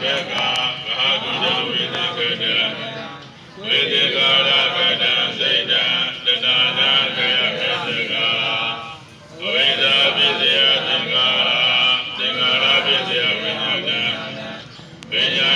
ဘေကဘာဂုဏဝိသကတဝိသေကာရကတစိတ်တံတဏနာခယခေသကအဝိဇ္ဇာပစ္စယသင်္ကာရသင်္ကာရပစ္စယဝိညာဏဝိညာ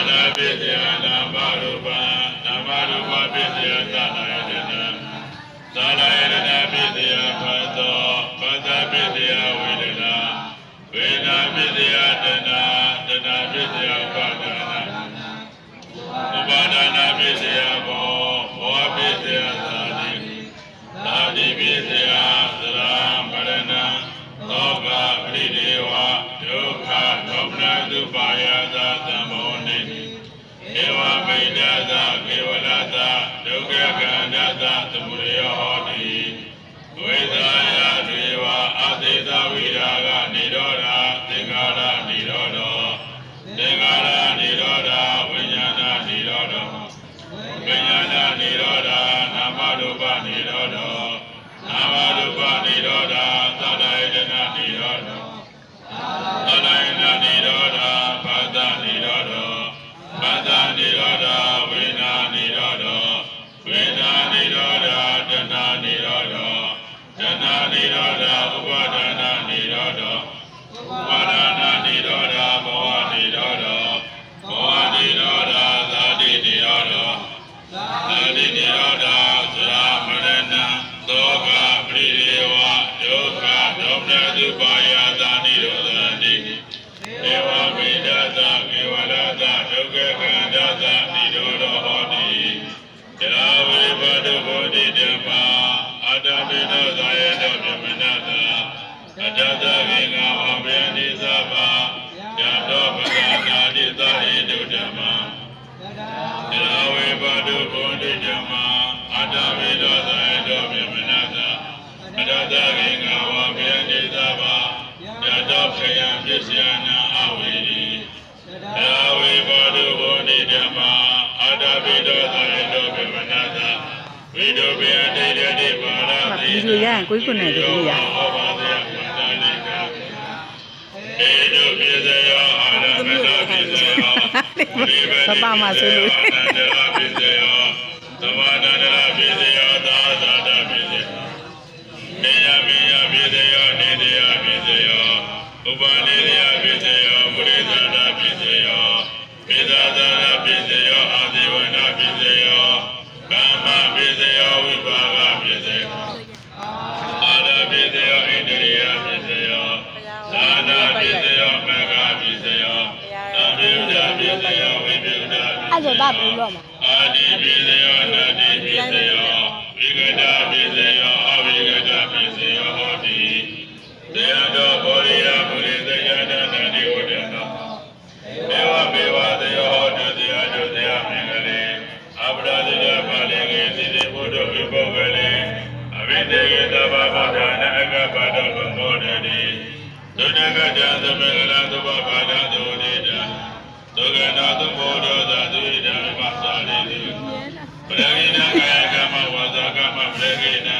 ဝမိန္ဒသာကေဝလသာဒုက္ခကန္တသာသမုဒယောဟောတိဝိဇာယဒေဝအသေသဝိရာဂနိရောဓသင်္ခါရနိရောဓသင်္ခါရနိရောဓဝိညာဏနိရောဓဝိညာဏနိရောဓ ဥပါဒနာနိရောဓဘောနိရောဓဘောနိရောဓသာတိနိရောဓသာတိနိရောဓသရမရဏသောကပရိဒေဝဒုက္ခဒေါမနတုပါယသာနိရောဓတိေဝမေတ္တာကေဝလတာဒုက္ခခန္ဓာသာနိရောဓဟောတိဇရာဝိပဒုဘောဓိဓမ္မာအတ္တပိသောသာယတောပြမနတာအတ္တ အတ္တသကေငါဝဘေနိသဘာယတောခယံပစ္စယနာအဝေရိသာဝေဘောဓုဘောဓိဓမ္မာအာတပိတောသရေတောဗေမနတာဝိဒုဘေအတိရတိပါရတိဗီဒီယိုရရင်ကိုကြီးကိုနဲ့တည်းရဟောပါစေယမန္တလိကဧတုပိစယောအာရမတောပိစယောပပမှာဆိုလို့ အနန္တရာပိစယောသမန္တရာပိစယောသာသာတပိစယောနေယမေယပိစယောနေတယပိစယော ဥပနေတယပိစယောပုရိသတာပိစယောပိသသာရပိစယောအာဇိဝနာပိစယောကာမပိစယော ပရာဇိတပါလေကေသီတိဘုဒ္ဓဝိပုဂ္ဂလေအဝိတေကေသဗ္ဗဗုဒ္ဓနာအကပတောဘမောတတိဒုဒကတံသမင်္ဂလသုဘဘာဒသုတိတံဒုက္ခနာသုဘောဓသာသုဣဒံမသာရိတိပရဂိနာကာယကမ္မဝါစာကမ္မပရဂိနာ